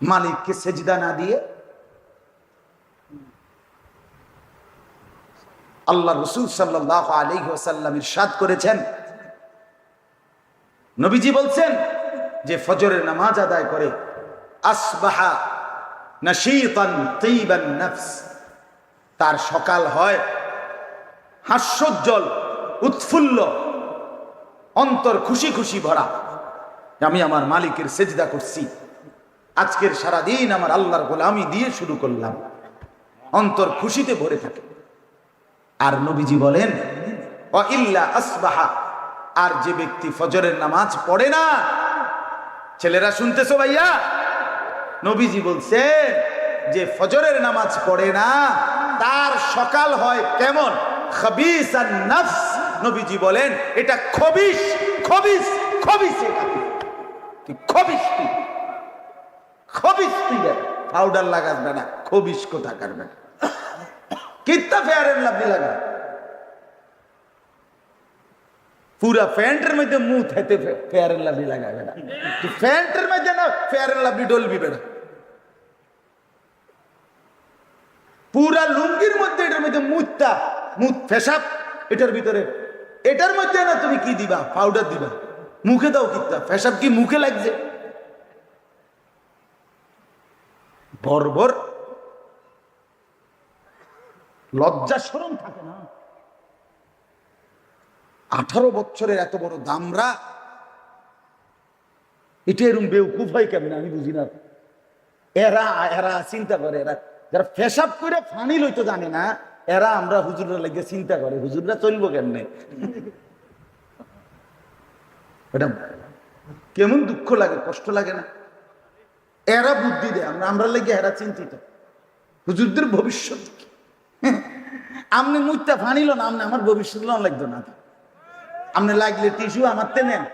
মালিককে সেজদা না দিয়ে আল্লাহ রসুল সাল্লাহ আলী ওসাল্লাম ইরশাদ করেছেন। নবীজি বলছেন যে ফজরের নামাজ আদায় করে, আসবাহা তার সকাল হয় হাস্যোজ্জ্বল, উৎফুল্ল, অন্তর খুশি খুশি ভরা। আমি আমার মালিকের সেজদা করছি। আজকের সারাদিন আমার আল্লাহর গোলামি দিয়ে শুরু করলাম। অন্তর খুশিতে ভরে থাকে। আর নবীজি বলেন আসবাহা। আর যে ব্যক্তি ফজরের নামাজ পড়ে না, ছেলেরা শুনতেছো ভাইয়া? নবীজি বলছে যে ফজরের নামাজ পড়ে না, তার সকাল হয় কেমন? আর নবীজি বলেন, এটা খবিস খবিস খবিস এটা খবিস খবিস তুই পাউডার লাগাস না খবিস কোথা কাটবে কিত্তা ফেয়ারের লাভলি লাগা পুরা প্যান্টের মধ্যে মুখ হেতে ফেয়ারের লাভলি লাগাবে না। প্যান্টের মধ্যে না, ফেয়ারের লাভলি ডলবি পুরা লুঙ্গির মধ্যে এটার মধ্যে মুখটা, মুখ ফেসাব, এটার ভিতরে। এটার মধ্যে না তুমি কি দিবা? পাউডার দিবা। মুখে দাও কিত্তা। ফেসাব কি মুখে লাগছে? বর্বর। লজ্জা সরম থাকে না। আঠারো বছরের এত বড় দামরা এটা এরম বেউকুফ হয় কেমন? আমি বুঝি না। এরা এরা চিন্তা করে, এরা যারা ফেসাব করে ফানি লইতো জানে না, এরা আমরা হুজুররা লেগে চিন্তা করে, হুজুররা চলবো কেমনে? কেমন দুঃখ লাগে, কষ্ট লাগে না? এরা বুদ্ধি দেয়। আমরা আমরা লেগে এরা চিন্তিত। হুজুরদের ভবিষ্যৎ কি? আমনে মুখটা ফানিল না আপনি আমার ভবিষ্যৎ লোন লাগতো না। আমনে লাগলে টিস্যু আমার তে নেন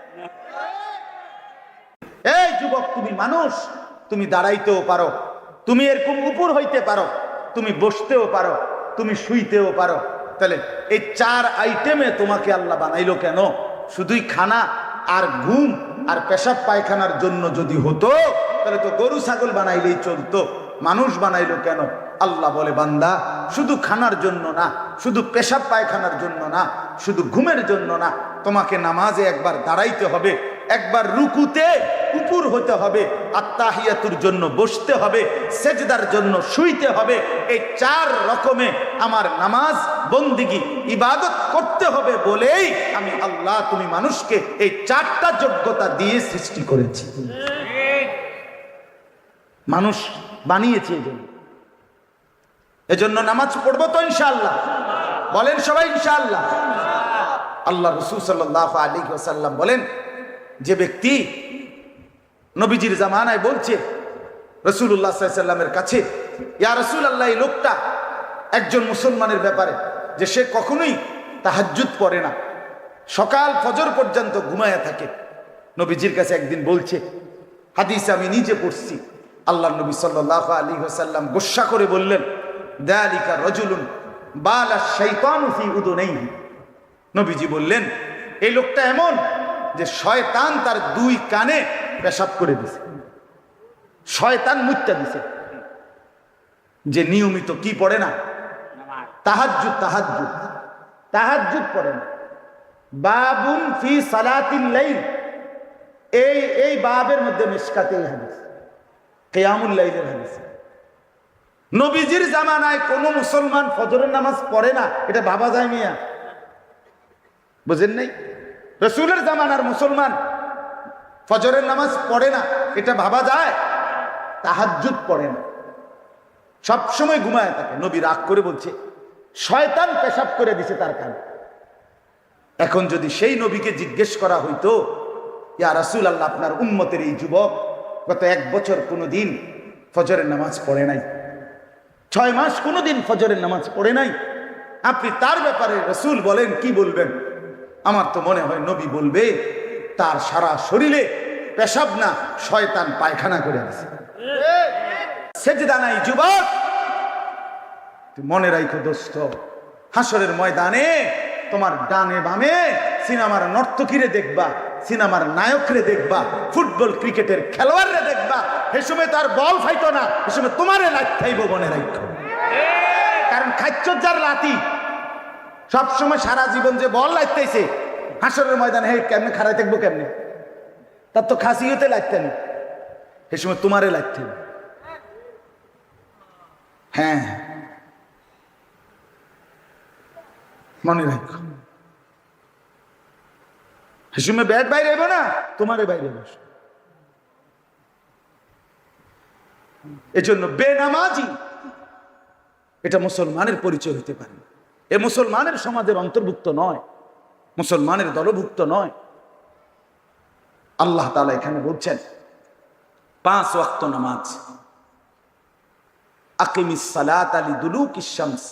এই যুবক, তুমি মানুষ, তুমি দাঁড়াইতেও পারো। তুমি এরকম উপর হইতে পারো। তুমি বসতেও পারো। তুমি শুইতেও পারো। তাহলে এই চার আইটেমে তোমাকে আল্লাহ বানাইলো কেন? শুধুই খানা আর ঘুম আর পেশাব পায়খানার জন্য যদি হতো, তাহলে তো গরু, ছাগল বানাইলেই চলতো। মানুষ বানাইলো কেন? আল্লাহ বলে, বান্দা, শুধু খানার জন্য না, শুধু পেশাব পায়খানার জন্য না, শুধু ঘুমের জন্য না, তোমাকে নামাজে একবার দাঁড়াইতে হবে। একবার রুকুতে উপর হতে হবে, আত্মাহিয়াতুর জন্য বসতে হবে, সেজদার জন্য শুইতে হবে, এই চার রকমে আমার নামাজ, বন্দিগি, ইবাদত করতে হবে বলেই আমি আল্লাহ তুমি মানুষকে এই চারটা যোগ্যতা দিয়ে সৃষ্টি করেছি। মানুষ বানিয়েছে এই জন্য। এজন্য নামাজ পড়ব তো ইনশাআল্লাহ। বলেন সবাই ইনশাআল্লাহ। আল্লাহ রসুল সাল্লাহ আলী ওসাল্লাম বলেন যে ব্যক্তি নবীজির জামানায় বলছে রসুল্লাহ সাল্লামের কাছে, ইয়া রসুল আল্লাহ এই লোকটা একজন মুসলমানের ব্যাপারে, যে সে কখনোই তাহাজ্জুদ পড়ে না। সকাল ফজর পর্যন্ত ঘুমায়া থাকে। নবীজির কাছে একদিন বলছে, হাদিস আমি নিজে পড়ছি। আল্লাহ নবী সাল্লাহ আলী হোসাল্লাম গোসা করে বললেন দেয়ালিকা রজুলুন বালা শৈতানুফি উদো নেই নবীজি বললেন, এই লোকটা এমন যে শয়তান তার দুই কানে পেশাব করে দিছে। শয়তান মুত্যা দিছে। যে নিয়মিত কি পড়ে না? তাহাজ্জুদ তাহাজ্জুদ। তাহাজ্জুদ পড়ে না। বাবুন ফি সালাতিল লাইল। এই এই বাবের মধ্যে মিশকাতে এই হাদিস। কেয়ামুল লাইলের হাদিস। নবীজির জামানায় কোনো মুসলমান ফজরের নামাজ পড়ে না। এটা ভাবা যায় মিয়া। বুঝেন নাই? রসুলের জামানার মুসলমান। ফজরের নামাজ পড়ে না, এটা ভাবা যায়? তাহাজ্জুদ পড়ে না। সবসময় ঘুমায় থাকে, নবী রাগ করে বলছে, শয়তান পেশাব করে দিছে তার কানে। এখন যদি সেই নবীকে জিজ্ঞেস করা হইতো, ইয়া রাসুল আল্লাহ আপনার উম্মতের এই যুবক গত এক বছর কোনো দিন ফজরের নামাজ পড়ে নাই? ছয় মাস কোনো দিন ফজরের নামাজ পড়ে নাই? আপনি তার ব্যাপারে রসুল বলেন, কি বলবেন? আমার তো মনে হয় নবী বলবে, তার সারা শরীরে পেশাব না, শয়তান পায়খানা করে আছে সেজদা নাই, যুবক। মনে রাখো দোস্ত হাসরের ময়দানে তোমার ডানে বামে সিনেমার নর্তকীরে দেখবা, সিনেমার নায়করে দেখবা, ফুটবল ক্রিকেটের খেলোয়াড়রে দেখবা সে সময় তার বল ফাইতো না সে সময় তোমারে লাইট খাইব মনে রাখো কারণ খাচ্ছর যার লাতি সব সময় সারা জীবন যে বল লাগতেছে, হাসরের ময়দানে হে কেমনে খাড়াই থাকব কেমনে? তার তো খাসি হতে লাগতেন সে সময় তোমারে লাগতেন হ্যাঁ মনে রাখো। সে সময় ব্যাট বাইরে এবো না, তোমারে বাইরে বস এজন্য বেনামাজি, এটা মুসলমানের পরিচয় হতে পারে না। এ মুসলমানের সমাজের অন্তর্ভুক্ত নয়, মুসলমানের দলভুক্ত নয়। আল্লাহ তালা এখানে বলছেন, পাঁচ ওয়াক্ত নামাজ। আকিমিস সালাত আলী দুলুক ইসামস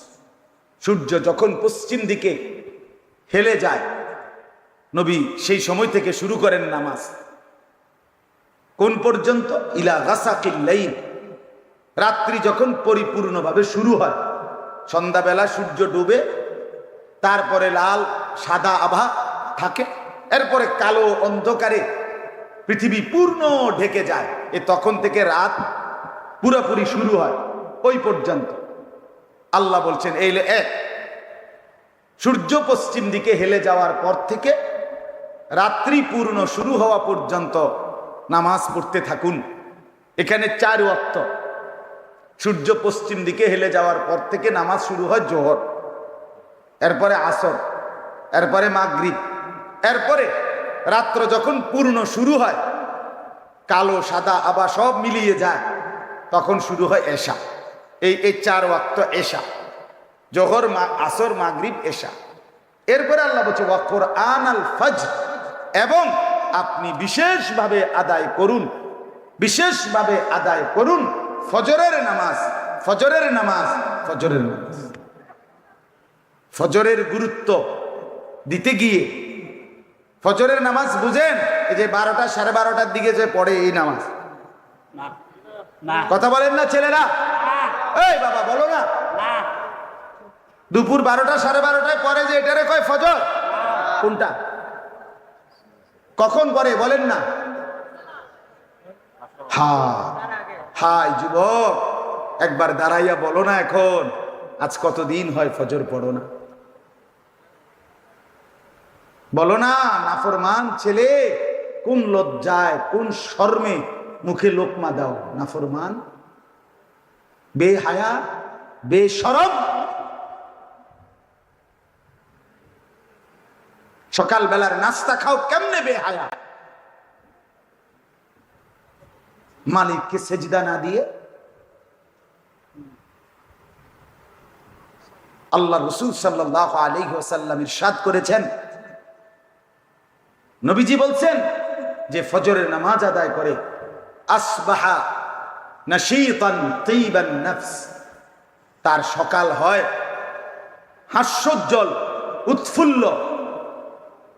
সূর্য যখন পশ্চিম দিকে হেলে যায়, নবী সেই সময় থেকে শুরু করেন নামাজ। কোন পর্যন্ত? ইলা গাসাকিল্লাইল রাত্রি যখন পরিপূর্ণভাবে শুরু হয় সন্ধ্যাবেলা সূর্য ডুবে, তারপরে লাল, সাদা আভা থাকে, এরপরে কালো অন্ধকারে পৃথিবী পূর্ণ ঢেকে যায়। এ তখন থেকে রাত পুরোপুরি শুরু হয়, ওই পর্যন্ত। আল্লাহ বলছেন, এই এক সূর্য পশ্চিম দিকে হেলে যাওয়ার পর থেকে রাত্রি পূর্ণ শুরু হওয়া পর্যন্ত নামাজ পড়তে থাকুন। এখানে চার ওয়াক্ত। সূর্য পশ্চিম দিকে হেলে যাওয়ার পর থেকে নামাজ শুরু হয় জোহর, এরপরে আসর, এরপরে মাগরিব, এরপরে রাত্র যখন পূর্ণ শুরু হয়, কালো, সাদা আবার সব মিলিয়ে যায়, তখন শুরু হয় এশা। এই এই চার ওয়াক্ত এশা। জোহর, মা, আসর, মাগরিব, এশা। এরপরে আল্লাহ বলছে ওয়াক্কর আন আল ফজ এবং আপনি বিশেষভাবে আদায় করুন, বিশেষভাবে আদায় করুন ফজরের নামাজ ফজরের নামাজ ফজরের নামাজ। ফজরের গুরুত্ব দিতে গিয়ে ফজরের নামাজ বুঝেন এই যে বারোটা সাড়ে বারোটার দিকে যে পড়ে এই নামাজ। কথা বলেন না ছেলেরা? এই বাবা বলো না। না। দুপুর বারোটা সাড়ে বারোটায় পরে যে এটারে কয় ফজর? কোনটা? কখন পরে বলেন না? হা। হাই যুবক, একবার দাঁড়াইয়া বলো না এখন, আজ কতদিন হয় ফজর পড়ো না? বলো না, নাফরমান ছেলে, কোন লজ্জায়, কোন শর্মে মুখে লোকমা দাও? নাফরমান? বেহায়া, বেসরম? সকালবেলার নাস্তা খাও, কেমনে বেহায়া? মালিককে সেজদা না দিয়ে আল্লাহ রসুল সাল্লাহ আলী ওসাল্লাম ইরশাদ করেছেন। নবীজি বলছেন যে ফজরের নামাজ আদায় করে, আসবাহা তার সকাল হয় হাস্যোজ্জ্বল, উৎফুল্ল,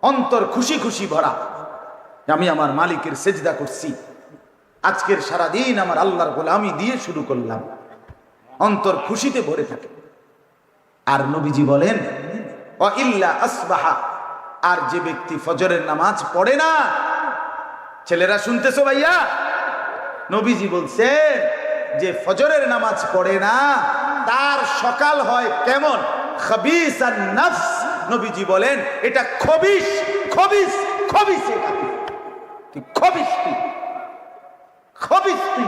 অন্তর খুশি খুশি ভরা। আমি আমার মালিকের সেজদা করছি। আজকের সারাদিন আমার আল্লাহর গোলামি দিয়ে শুরু করলাম। অন্তর খুশিতে ভরে থাকে। আর নবীজি বলেন আসবাহা, আর যে ব্যক্তি ফজরের নামাজ পড়ে না, ছেলেরা শুনতেছো ভাইয়া? নবীজি বলছে যে ফজরের নামাজ পড়ে না, তার সকাল হয় কেমন? নবীজি বলেন, এটা খবিস খবিস খবিস এটা খবিস খবিস তুই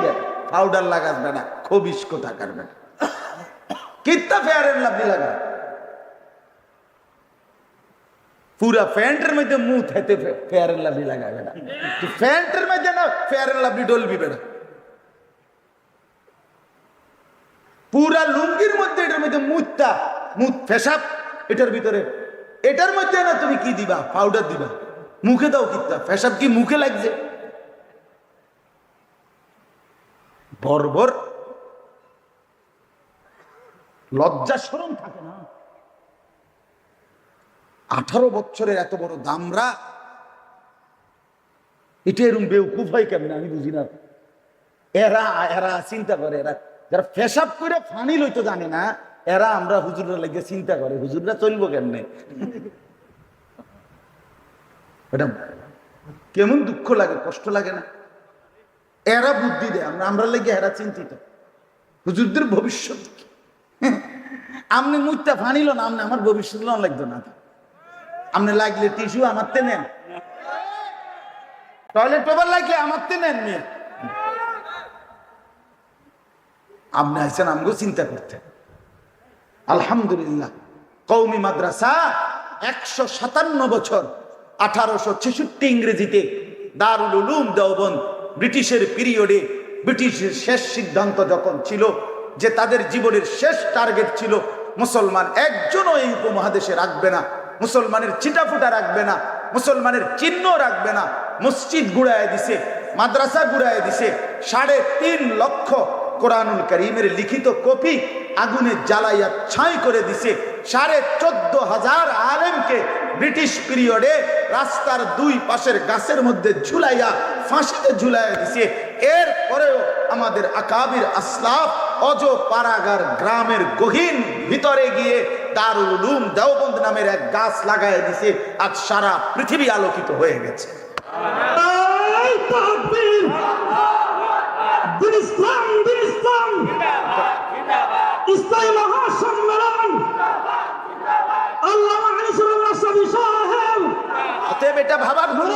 পাউডার লাগাস না খবিস কোথা কাটবে না কিত্তা ফেয়ারের লাভলি লাগা। পুরা প্যান্টের মধ্যে মুখ হেতে ফেয়ারের লাভলি লাগাবে না। প্যান্টের মধ্যে না, ফেয়ারের লাভলি ডলবি বেড়া। পুরা লুঙ্গির মধ্যে এটার মধ্যে মুখটা, মুখ ফেসাব, এটার ভিতরে। এটার মধ্যে না তুমি কি দিবা? পাউডার দিবা। মুখে দাও কিত্তা। ফেসাব কি মুখে লাগছে? বর্বর। লজ্জা সরম থাকে না। আঠারো বছরের এত বড় দামরা এটা এরম বেউকুফ হয় কেমন? আমি বুঝি না। এরা এরা চিন্তা করে, এরা যারা ফেসাব করে ফানি লইতো জানে না, এরা আমরা হুজুররা লেগে চিন্তা করে, হুজুররা চলবো কেমনে? কেমন দুঃখ লাগে, কষ্ট লাগে না? এরা বুদ্ধি দেয়। আমরা আমরা লেগে এরা চিন্তিত। হুজুরদের ভবিষ্যৎ কি? আপনি মুখটা ফানিল না আপনি আমার ভবিষ্যৎ লোন লাগতো না। আপনি লাগলে টিস্যু আমার তে নেন। টয়লেট পেপার লাগলে আমার তে নেন মেয়ে। আপনি আইসেন আমগো চিন্তা করতে। আলহামদুলিল্লাহ কৌমি মাদ্রাসা একশো সাতান্ন বছর, আঠারোশো ছেষট্টি ইংরেজিতে দারুল উলুম দেওবন্দ ব্রিটিশের পিরিয়ডে ব্রিটিশের শেষ সিদ্ধান্ত যখন ছিল যে তাদের জীবনের শেষ টার্গেট ছিল, মুসলমান একজনও এই উপমহাদেশে রাখবে না, মুসলমানের চিটাফুটা রাখবে না, মুসলমানের চিহ্ন রাখবে না, মসজিদ গুড়ায় দিছে, মাদ্রাসা গুড়ায় দিছে, সাড়ে তিন লক্ষ কোরআনুল করিমের লিখিত কপি আগুনে জ্বালাইয়া ছাই করে দিছে, সাড়ে চোদ্দ হাজার আলেমকে ব্রিটিশ পিরিয়ডে রাস্তার দুই পাশের গাছের মধ্যে ঝুলাইয়া ফাঁসিতে ঝুলাইয়া দিছে। এর পরেও আমাদের আকাবির আসলাফ অজ পাড়াগার গ্রামের গহীন ভিতরে গিয়ে দারুল উলুম দেওবন্দ নামের এক গাছ লাগাই দিছে। আজ সারা পৃথিবী আলোকিত হয়ে গেছে। ইসলামী সাহেব। অতএব এটা ভাবার ভুল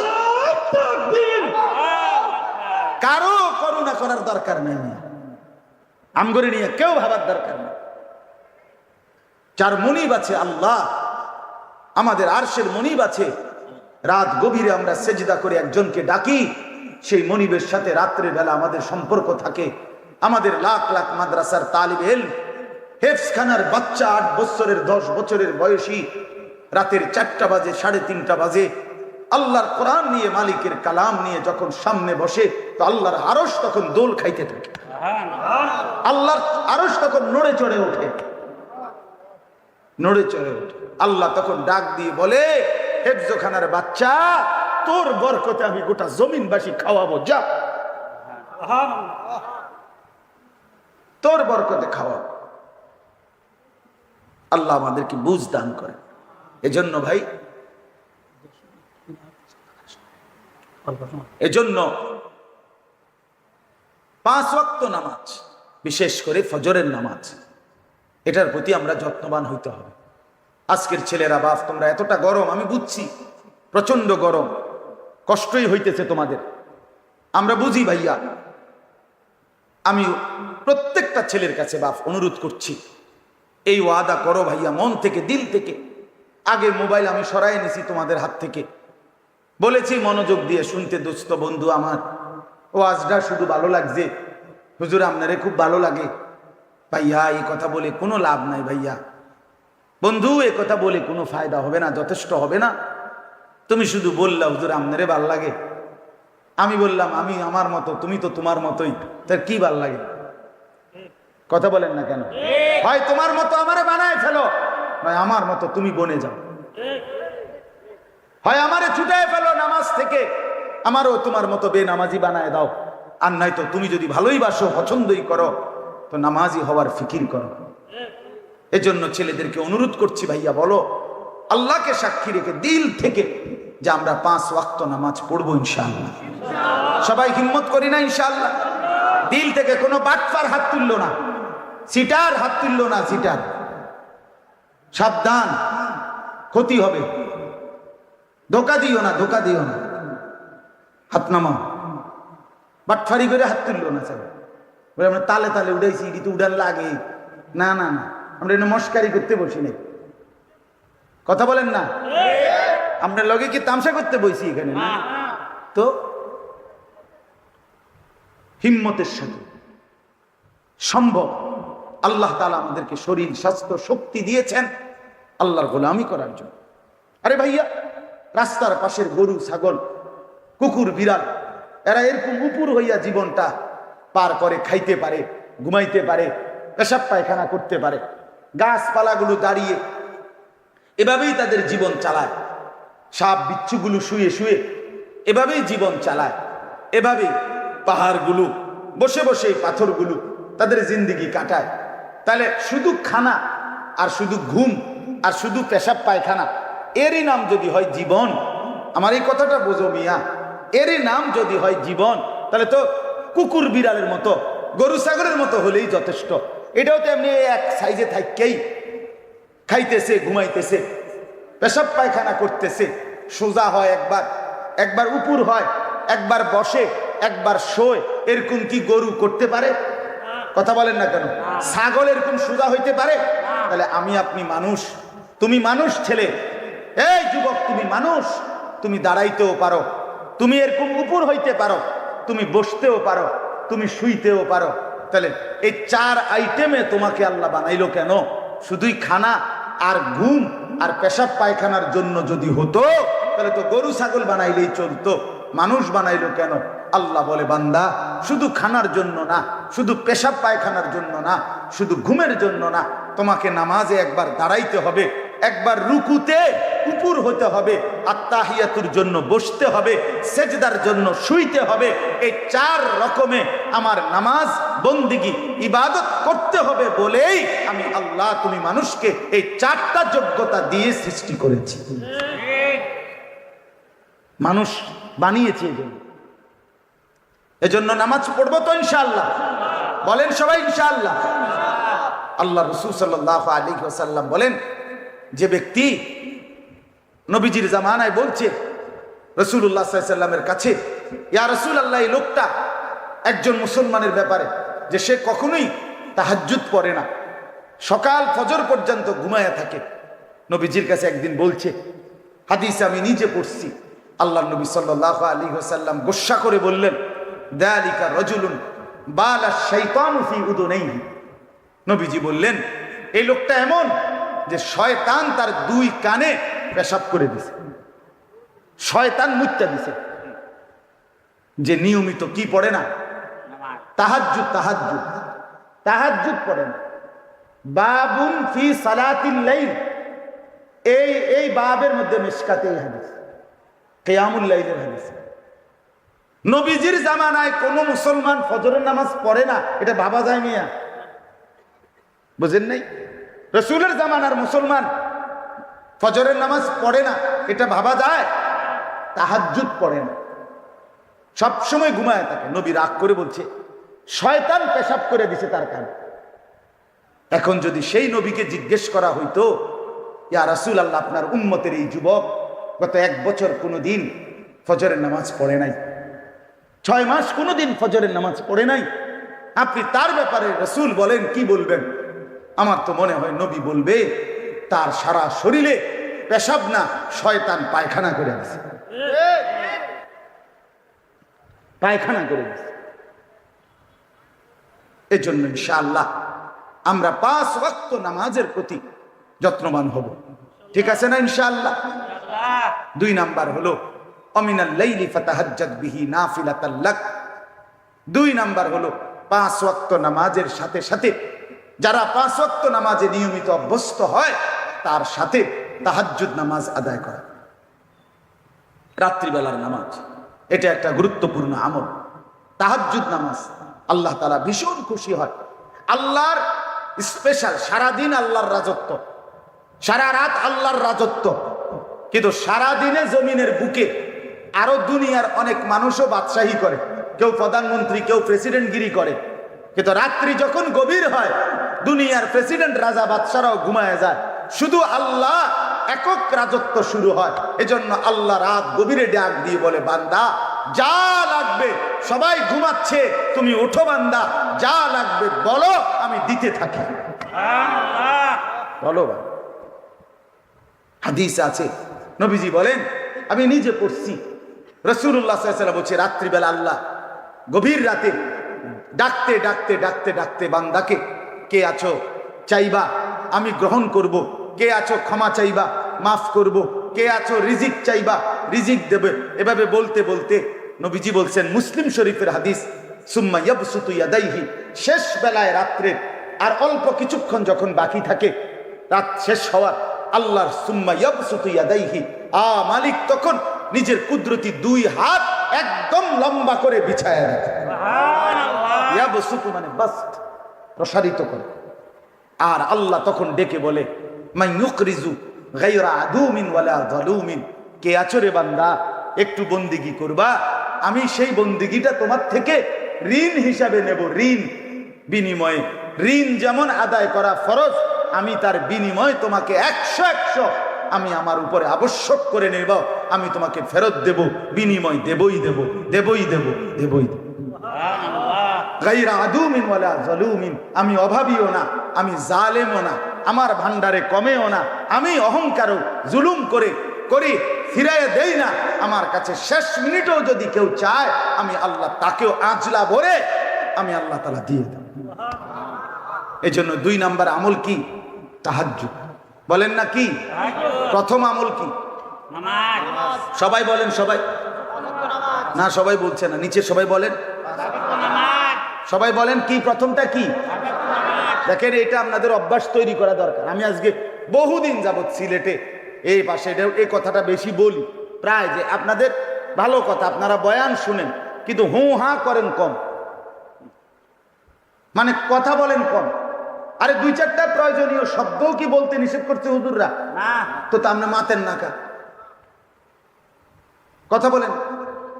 কারও করুণা করার দরকার নেই আমগরে নিয়ে কেউ ভাবার দরকার নেই। যার মনিব আছে আল্লাহ আমাদের আরশের মনিব আছে। রাত গভীরে আমরা সেজদা করে একজনকে ডাকি সেই মনিবের সাথে রাত্রের বেলা আমাদের সম্পর্ক থাকে। আমাদের লাখ লাখ মাদ্রাসার তালিব এল হেফসখানার বাচ্চা আট বছরের দশ বছরের বয়সী রাতের চারটা বাজে, সাড়ে তিনটা বাজে, আল্লাহর কোরআন নিয়ে, মালিকের কালাম নিয়ে যখন সামনে বসে, তো আল্লাহর আরস তখন দোল খাইতে থাকে। আল্লাহর আরস তখন নড়ে চড়ে ওঠে। নড়ে চড়ে ওঠে। আল্লাহ তখন ডাক দিয়ে বলে, হেফজোখানার বাচ্চা, তোর বরকতে আমি গোটা জমিনবাসী খাওয়াবো, যা। তোর বরকতে খাওয়াবো। আল্লাহ আমাদেরকে বুঝ দান করে। এজন্য ভাই, এজন্য পাঁচ ওয়াক্ত নামাজ, বিশেষ করে ফজরের নামাজ, এটার প্রতি আমরা যত্নবান হইতে হবে। আজকের ছেলেরা, বাপ, তোমরা এতটা গরম, আমি বুঝছি প্রচণ্ড গরম, কষ্টই হইতেছে তোমাদের। আমরা বুঝি ভাইয়া, আমি প্রত্যেকটা ছেলের কাছে বাপ অনুরোধ করছি, এই ওয়াদা করো ভাইয়া, মন থেকে, দিল থেকে আগে মোবাইল আমি সরাই নিছি তোমাদের হাত থেকে। বলেছি মনোযোগ দিয়ে শুনতে দোস্ত বন্ধু আমার। ওয়াজটা শুধু ভালো লাগছে। হুজুর আপনারে খুব ভালো লাগে। ভাইয়া এই কথা বলে কোনো লাভ নাই ভাইয়া। বন্ধু এ কথা বলে কোনো ফায়দা হবে না যথেষ্ট হবে না। তুমি শুধু বললা হুজুর আপনারে ভালো লাগে। আমি বললাম আমি আমার মতো তুমি তো তোমার মতোই। তার কি ভালো লাগে? কথা বলেন না কেন? হয় তোমার মতো আমারে বানায় ফেলো। নয় আমার মতো তুমি বনে যাও। হয় আমারে ছুটায় ফেলো নামাজ থেকে। আমারও তোমার মতো বেনামাজি বানায় দাও। আর নাই তো তুমি যদি ভালোই বাসো, পছন্দই করো, তো নামাজি হওয়ার ফিকির করো। এজন্য ছেলেদেরকে অনুরোধ করছি ভাইয়া, বলো, আল্লাহকে সাক্ষী রেখে দিল থেকে যে আমরা পাঁচ ওয়াক্ত নামাজ পড়ব ইনশাআল্লাহ। সবাই হিম্মত করি না ইনশাআল্লাহ। দিল থেকে কোনো বাটফার হাত তুললো না। সিটার হাত তুললো না, সিটার। সাবধান। ক্ষতি হবে। ধোকা দিও না, ধোকা দিও না। হাত নামাও। বাটফারি করে হাত তুললো না স্যার। বলে আমরা তালে তালে উড়াইছি, এটি তো উড়ার লাগে। না না না। আমরা এনে মস্কারি করতে বসি নাই। কথা বলেন না? আমরা লগে কি তামসা করতে বসি এখানে না? তো হিম্মতের সাথে। সম্ভব। আল্লাহ তালা আমাদেরকে শরীর, স্বাস্থ্য, শক্তি দিয়েছেন আল্লাহর গোলামি করার জন্য। আরে ভাইয়া, রাস্তার পাশের গরু, ছাগল, কুকুর, বিড়াল, এরা এরকম উপুর হইয়া জীবনটা পার করে, খাইতে পারে, ঘুমাইতে পারে, পেশাব পায়খানা করতে পারে, গাছপালাগুলো দাঁড়িয়ে এভাবেই তাদের জীবন চালায়। সাপ বিচ্ছুগুলো শুয়ে শুয়ে এভাবেই জীবন চালায়। এভাবেই পাহাড়গুলো, বসে বসে পাথরগুলো তাদের জিন্দিগি কাটায়। তাহলে শুধু খানা আর শুধু ঘুম আর শুধু পেশাব পায়খানা, এরই নাম যদি হয় জীবন। আমার এই কথাটা বোঝো মিয়া, এরই নাম যদি হয় জীবন, তাহলে তো কুকুর বিড়ালের মতো, গরু ছাগলের মতো হলেই যথেষ্ট। এটাও তো এমনি এক সাইজে থাককেই খাইতেছে, ঘুমাইতেছে, পেশাব পায়খানা করতেছে, সোজা হয় একবার একবার উপুর হয়, একবার বসে, একবার শোয়, এরকম কি গরু করতে পারে? কথা বলেন না কেন? ছাগল এরকম সোজা হইতে পারে? তাহলে আমি আপনি মানুষ। তুমি মানুষ ছেলে। এই যুবক, তুমি মানুষ। তুমি দাঁড়াইতেও পারো। তুমি এরকম উপর হইতে পারো। তুমি বসতেও পারো। তুমি শুইতেও পারো। তাহলে এই চার আইটেমে তোমাকে আল্লাহ বানাইলো কেন? শুধুই খানা আর ঘুম আর পেশাব পায়খানার জন্য যদি হতো, তাহলে তো গরু, ছাগল বানাইলেই চলতো। মানুষ বানাইলো কেন? আল্লাহ বলে, বান্দা, শুধু খানার জন্য না, শুধু পেশাব পায়খানার জন্য না, শুধু ঘুমের জন্য না, তোমাকে নামাজে একবার দাঁড়াইতে হবে, একবার রুকুতে উপর হতে হবে, আত্মাহিয়াতুর জন্য বসতে হবে, সেজদার জন্য শুইতে হবে, এই চার রকমে আমার নামাজ, বন্দিগি, ইবাদত করতে হবে বলেই আমি আল্লাহ তুমি মানুষকে এই চারটা যোগ্যতা দিয়ে সৃষ্টি করেছি। মানুষ বানিয়েছে এই জন্য এজন্য নামাজ পড়ব তো ইনশাল্লাহ বলেন সবাই ইনশাল্লাহ আল্লাহ রসুল সাল্লাহ আলী সাল্লাম বলেন, যে ব্যক্তি নবীজির জামানায় বলছে রসুল্লাহ সাল্লামের কাছে, ইয়া রসুল আল্লাহ এই লোকটা একজন মুসলমানের ব্যাপারে, যে সে কখনোই তাহাজ্জুদ পড়ে না। সকাল ফজর পর্যন্ত ঘুমায়া থাকে। নবীজির কাছে একদিন বলছে, হাদিস আমি নিজে পড়ছি। আল্লাহ নবী সাল্লাহ আলী সাল্লাম গোসা করে বললেন দেয়ালিকা রজুলুন বালা শৈতানু ফি উদুনাইহি। নবীজি বললেন, এই লোকটা এমন যে শয়তান তার দুই কানে পেশাব করে দিছে। শয়তান মুত্যা দিছে। যে নিয়মিত কি পড়ে না? তাহাজ্জুদ তাহাজ্জুদ। তাহাজ্জুদ পড়ে না। বাবুন ফি সালাতিল লাইল। এই এই বাবের মধ্যে মিশকাতে এই হাদিস। কিয়ামুল লাইলের হাদিস। নবীজির জামানায় কোন মুসলমান ফজরের নামাজ পড়ে না, এটা ভাবা যায় মিয়া। বুঝেন নাই? রসুলের জামানার মুসলমান ফজরের নামাজ পড়ে না, এটা ভাবা যায়, তাহাজ্জুদ পড়ে না। সবসময় ঘুমায় থাকে, নবী রাগ করে বলছে, শয়তান পেশাব করে দিছে তার কানে। এখন যদি সেই নবীকে জিজ্ঞেস করা হইতো, ইয়া রাসুল আল্লাহ আপনার উন্মতের এই যুবক গত এক বছর কোনো দিন ফজরের নামাজ পড়ে নাই? ছয় মাস কোনো দিন ফজরের নামাজ পড়ে নাই। আপনি তার ব্যাপারে রসুল বলেন, কি বলবেন? আমার তো মনে হয় নবী বলবে, তার সারা শরীরে পেশাব না, শয়তান পায়খানা করে দিছে। পায়খানা করে দিছে। এই জন্য ইনশাআল্লাহ আমরা পাঁচ ওয়াক্ত নামাজের প্রতি যত্নবান হব। ঠিক আছে না ইনশাআল্লাহ? দুই নাম্বার হলো অমিনাল লাইলি ফাতাহাজ্জাদ বিহি নাফিলাতাল লাক। দুই নাম্বার হলো পাঁচ ওয়াক্ত নামাজের সাথে সাথে যারা পাঁচ ওয়াক্ত নামাজে নিয়মিত অভ্যস্ত হয়, তার সাথে তাহাজ্জুদ নামাজ আদায় করা। রাত্রিবেলার নামাজ, এটা একটা গুরুত্বপূর্ণ আমল। তাহাজ্জুদ নামাজ, আল্লাহ তালা ভীষণ খুশি হয়। আল্লাহর স্পেশাল সারাদিন আল্লাহর রাজত্ব। সারা রাত আল্লাহর রাজত্ব। কিন্তু সারাদিনে জমিনের বুকে আরও দুনিয়ার অনেক মানুষও বাদশাহী করে। কেউ প্রধানমন্ত্রী, কেউ প্রেসিডেন্টগিরি করে। কিন্তু রাত্রি যখন গভীর হয়, দুনিয়ার প্রেসিডেন্ট, রাজা, বাদশারাও ঘুমায় যায়। শুধু আল্লাহ একক রাজত্ব শুরু হয়। এজন্য আল্লাহ রাত গভীরে ডাক দিয়ে বলে, বান্দা, যা লাগবে, সবাই ঘুমাচ্ছে। তুমি ওঠো, বান্দা, যা লাগবে, বলো, আমি দিতে থাকি। বলো হাদিস আছে। নবীজি বলেন, আমি নিজে পড়ছি। রসুল্লাহ বলছে, রাত্রিবেলা আল্লাহ গভীর রাতে ডাকতে ডাকতে ডাকতে ডাকতে বান্দাকে, কে আছো? চাইবা? আমি গ্রহণ করব। কে আছো? ক্ষমা চাইবা? মাফ করব। কে আছো? রিজিক চাইবা? রিজিক দেবে। এভাবে বলতে বলতে নবীজি বলছেন, মুসলিম শরীফের হাদিস, সুম্মা ইয়াবসুতু ইয়াদাইহি, শেষ বেলায় রাত্রে আর অল্প কিছুক্ষণ যখন বাকি থাকে, রাত শেষ হওয়ার আল্লাহর সুম্মা ইয়াবসুতু ইয়াদাইহি, আ মালিক তখন নিজের কুদরতি দুই হাত একদম লম্বা করে বিছায়া রাখে। সুবহানাল্লাহ। ইয়াবসুতু মানে বাস্ত প্রসারিত করে। আর আল্লাহ তখন ডেকে বলে মাই ইউকরিজু গায়রা আদুমিন ওয়ালা যালুমিন কে আছো রে বান্দা? একটু বন্দিগি করবা? আমি সেই বন্দিগিটা তোমার থেকে ঋণ হিসাবে নেব ঋণ। বিনিময়ে ঋণ যেমন আদায় করা ফরজ আমি তার বিনিময়ে তোমাকে একশো একশো আমি আমার উপরে আবশ্যক করে নেব আমি তোমাকে ফেরত দেব বিনিময় দেবই দেব দেবই দেব দেবই দেব। গাইরা আদুমিন ওয়ালা জালুমিন আমি অভাবীও না আমি জালেমও না আমার ভান্ডারে কমেও না আমি অহংকারও জুলুম করে করি ফিরাইয়ে দেই না আমার কাছে শেষ মিনিটেও যদি কেউ চায় আমি আল্লাহ তাকেও আঁচলা ভরে আমি আল্লাহ তালা দিয়ে দেব। এই জন্য দুই নাম্বার আমল কি? তাহাজ্জুদ। বলেন না কি? প্রথম আমল কি? সবাই বলেন সবাই। না সবাই বলছে না নিচে সবাই বলেন। সবাই বলেন কি প্রথমটা কি? দেখেন এটা আপনাদের অভ্যাস তৈরি করা দরকার। আমি আজকে বহুদিন যাবৎ সিলেটে এই পাশে এটা- এই কথাটা বেশি বলি। প্রায় যে আপনাদের ভালো কথা আপনারা বয়ান শুনেন কিন্তু হু হা করেন কম। মানে কথা বলেন কম। আরে দুই চারটা প্রয়োজনীয় শব্দও কি বলতে নিষেধ করছে হুজুররা? না। তো তা আপনি মাতেন না কা কথা বলেন।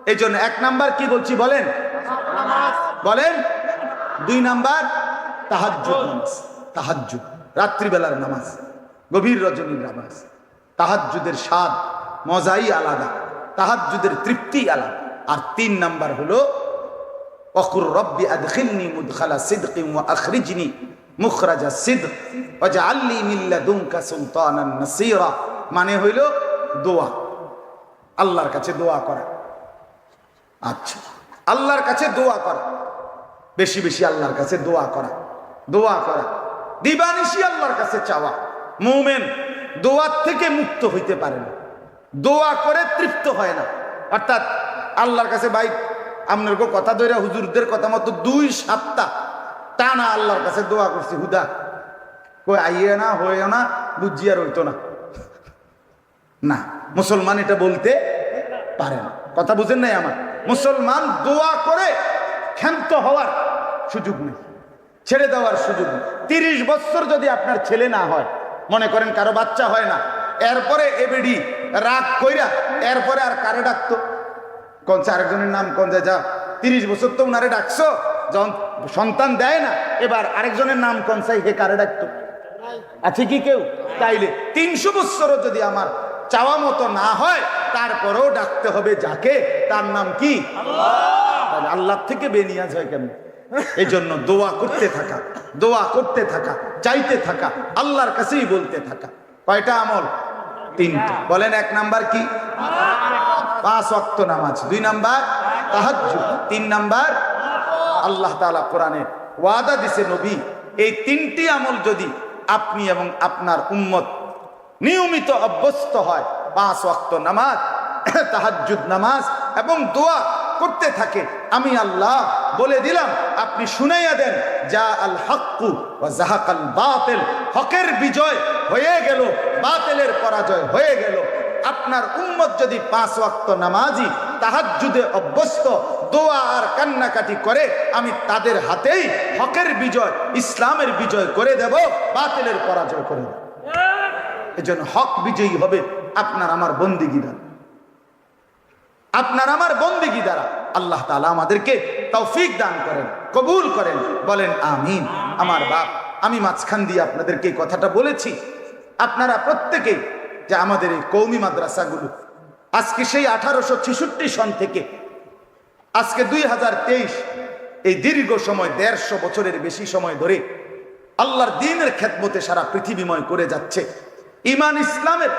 এই জন্য এক নাম্বার কি বলছি বলেন? বলেন দুই নাম্বার নামাজ তাহাজ্জুদ রাত্রিবেলার নামাজ গভীর রজনীর নামাজ তাহাজ্জুদের স্বাদ মজাই আলাদা তাহাজ্জুদের তৃপ্তি আলাদা। আর তিন নাম্বার হলো অকুর রব্বি আদখিলনি মুদখালা ওয়া আখরিজনি মুখরাজা সিদ্ধ ওয়াজআলনি মিন লাদুনকা সুলতানান নাসীরা। মানে হইল দোয়া। আল্লাহর কাছে দোয়া করা। আচ্ছা। আল্লাহর কাছে দোয়া করা। বেশি বেশি আল্লাহর কাছে দোয়া করা। দোয়া করা। দিবানিশি আল্লাহর কাছে চাওয়া। মুমেন দোয়ার থেকে মুক্ত হইতে পারে না। দোয়া করে তৃপ্ত হয় না। অর্থাৎ আল্লাহর কাছে ভাই, আপনার কথা ধরে হুজুরদের কথা মতো দুই সপ্তাহ টানা আল্লাহর কাছে দোয়া করছি, হুদা। কই, আইয়ে না হয়ে না, বুঝি আর হইতো না। না, মুসলমান এটা বলতে পারে না। কথা বুঝেন নাই আমার? মুসলমান দোয়া করে ক্ষান্ত হওয়ার সুযোগ নেই, ছেড়ে দেওয়ার সুযোগ নেই। তিরিশ বছর যদি আপনার ছেলে না হয়, মনে করেন কারও বাচ্চা হয় না, এরপরে এবেডি রাগ কইরা, এরপরে আর কারে ডাকতো? কোন চারজনের নাম কোন যা তিরিশ বছর তো উনারে ডাকছো যখন সন্তান দেয় না, এবার আরেকজনের নাম কোন? চাই, হে কারে ডাকতো? আছে কি কেউ? তাইলে তিনশো বৎসরও যদি আমার চাওয়া মতো না হয়, তারপরেও ডাকতে হবে যাকে? তার নাম কি? আল্লাহ থেকে বেনিয়াজ হয় কেমন? এই জন্য দোয়া করতে থাকা, দোয়া করতে থাকা, চাইতে থাকা, আল্লাহর কাছেই বলতে থাকা। কয়টা আমল? তিনটা। বলেন এক নাম্বার কি? পাঁচ অক্ত নামাজ। দুই নাম্বার তাহাজ্জুদ। তিন নাম্বার আল্লাহ তালা কোরআনে ওয়াদা দিছে নবী, এই তিনটি আমল যদি আপনি এবং আপনার উম্মত নিয়মিত অভ্যস্ত হয়, পাঁচ ওয়াক্ত নামাজ, তাহাজ্জুদ নামাজ এবং দোয়া করতে থাকে, আমি আল্লাহ বলে দিলাম, আপনি শুনাইয়া দেন, যা আল হক্কু জাহাকাল বাতিল, হকের বিজয় হয়ে গেল, বাতিলের পরাজয় হয়ে গেল। আপনার উম্মত যদি পাঁচ ওয়াক্ত নামাজি, তাহাজ্জুদে অভ্যস্ত, দোয়া আর কান্নাকাটি করে, আমি তাদের হাতেই হকের বিজয়, ইসলামের বিজয় করে দেব, বাতিলের পরাজয় করে দেব। এজন্য হক বিজয়ী হবে আপনার আমার বন্দিগি দ্বারা। আপনার আমার বন্দিগি দ্বারা আল্লাহ তাআলা আমাদেরকে তৌফিক দান করেন, কবুল করেন, বলেন আমিন। আমার বাপ, আমি মাঝখান দিয়ে আপনাদেরকে কথাটা বলেছি। আপনারা প্রত্যেকে যে আমাদের এই কৌমি মাদ্রাসাগুলো, আজকে সেই আঠারোশো ছেষট্টি সন থেকে, আজকে দুই হাজার তেইশ, এই দীর্ঘ সময়, দেড়শো বছরের বেশি সময় ধরে আল্লাহর দিনের খেদমতে সারা পৃথিবীময় করে যাচ্ছে। ইমান ইসলামের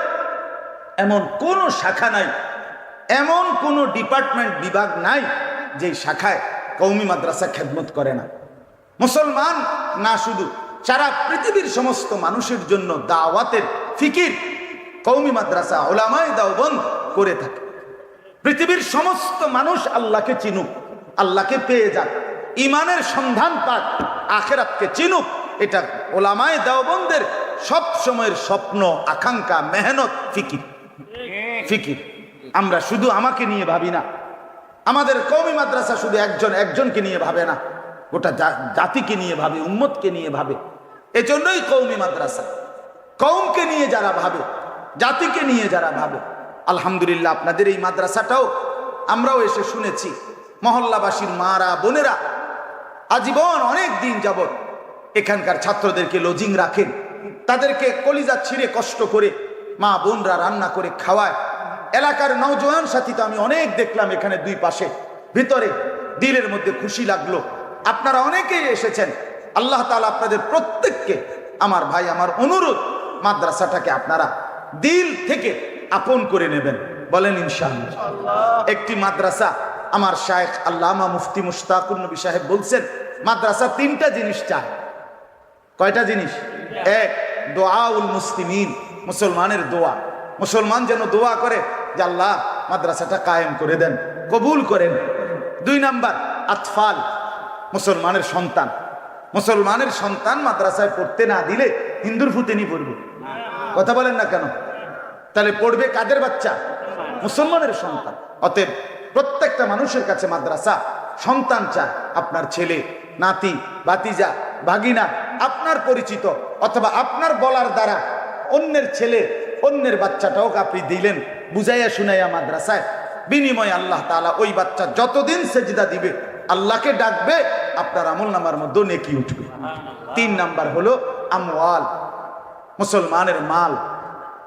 এমন কোন শাখা নাই, এমন কোনো ডিপার্টমেন্ট বিভাগ নাই যে শাখায় কৌমি মাদ্রাসা খেদমত করে না। মুসলমান না শুধু, সারা পৃথিবীর সমস্ত মানুষের জন্য দাওয়াতের ফিকির কৌমি মাদ্রাসা, ওলামায় দাওবন্দ করে থাকে। পৃথিবীর সমস্ত মানুষ আল্লাহকে চিনুক, আল্লাহকে পেয়ে যাক। ইমানের সন্ধান পাক, আখেরাতকে চিনুক, এটা ওলামায় দেওবন্দের সব সময়ের স্বপ্ন, আকাঙ্ক্ষা, মেহনত, ফিকির। ফিকির। আমরা শুধু আমাকে নিয়ে ভাবি না। আমাদের কৌমি মাদ্রাসা শুধু একজন, একজনকে নিয়ে ভাবে না। গোটা জাতিকে নিয়ে ভাবে, উম্মতকে নিয়ে ভাবে। এজন্যই কৌমি মাদ্রাসা। কৌমকে নিয়ে যারা ভাবে জাতিকে নিয়ে যারা ভাবে, আলহামদুলিল্লাহ আপনাদের এই মাদ্রাসাটাও আমরাও এসে শুনেছি। মহল্লাবাসীর মারা, বোনেরা, আজীবন অনেক দিন যাবৎ এখানকার ছাত্রদেরকে লজিং রাখেন। তাদেরকে কলিজা ছিঁড়ে কষ্ট করে মা বোনরা রান্না করে খাওয়ায়। এলাকার নওজোয়ান সাথী তো আমি অনেক দেখলাম এখানে দুই পাশে। ভিতরে দিলের মধ্যে খুশি লাগল। আপনারা অনেকেই এসেছেন। আল্লাহ তাআলা আপনাদের প্রত্যেককে, আমার ভাই, আমার অনুরোধ, মাদ্রাসাটাকে আপনারা দিল থেকে আপন করে নেবেন। বলেন ইনশাআল্লাহ। একটি মাদ্রাসা আমার শায়েখ আল্লামা মুফতি মুশতাকুর নবী সাহেব বলছেন মাদ্রাসা তিনটা জিনিস চায়। কয়টা জিনিস? এক দোয়াউল মুসলিমিন মুসলমানের দোয়া। মুসলমান যেন দোয়া করে যে আল্লাহ মাদ্রাসাটা কায়েম করে দেন কবুল করেন। দুই নাম্বার আতফাল মুসলমানের সন্তান। মুসলমানের সন্তান মাদ্রাসায় পড়তে না দিলে হিন্দুর ফুতেনি পড়বে। কথা বলেন না কেন? তাহলে পড়বে কাদের বাচ্চা? মুসলমানের সন্তান। অতএব প্রত্যেকটা মানুষের কাছে মাদ্রাসা সন্তান চায়, আপনার ছেলে, নাতি বাতিজা ভাগিনা, আপনার পরিচিত অথবা আপনার বলার দ্বারা অন্যের ছেলে, অন্যের বাচ্চাটাও আপনি দিলেন, বুঝাইয়া শুনাইয়া মাদ্রাসায়। বিনিময়ে আল্লাহ তাআলা ওই বাচ্চা যতদিন সেজদা দিবে, আল্লাহকে ডাকবে, আপনার আমল নামার মধ্যে নেকি উঠবে। তিন নাম্বার হলো আমওয়াল। মুসলমানের মাল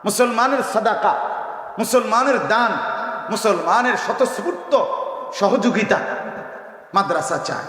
মুসলমানের সাদাকা মুসলমানের দান মুসলমানের স্বতঃস্ফূর্ত সহযোগিতা মাদ্রাসা চায়।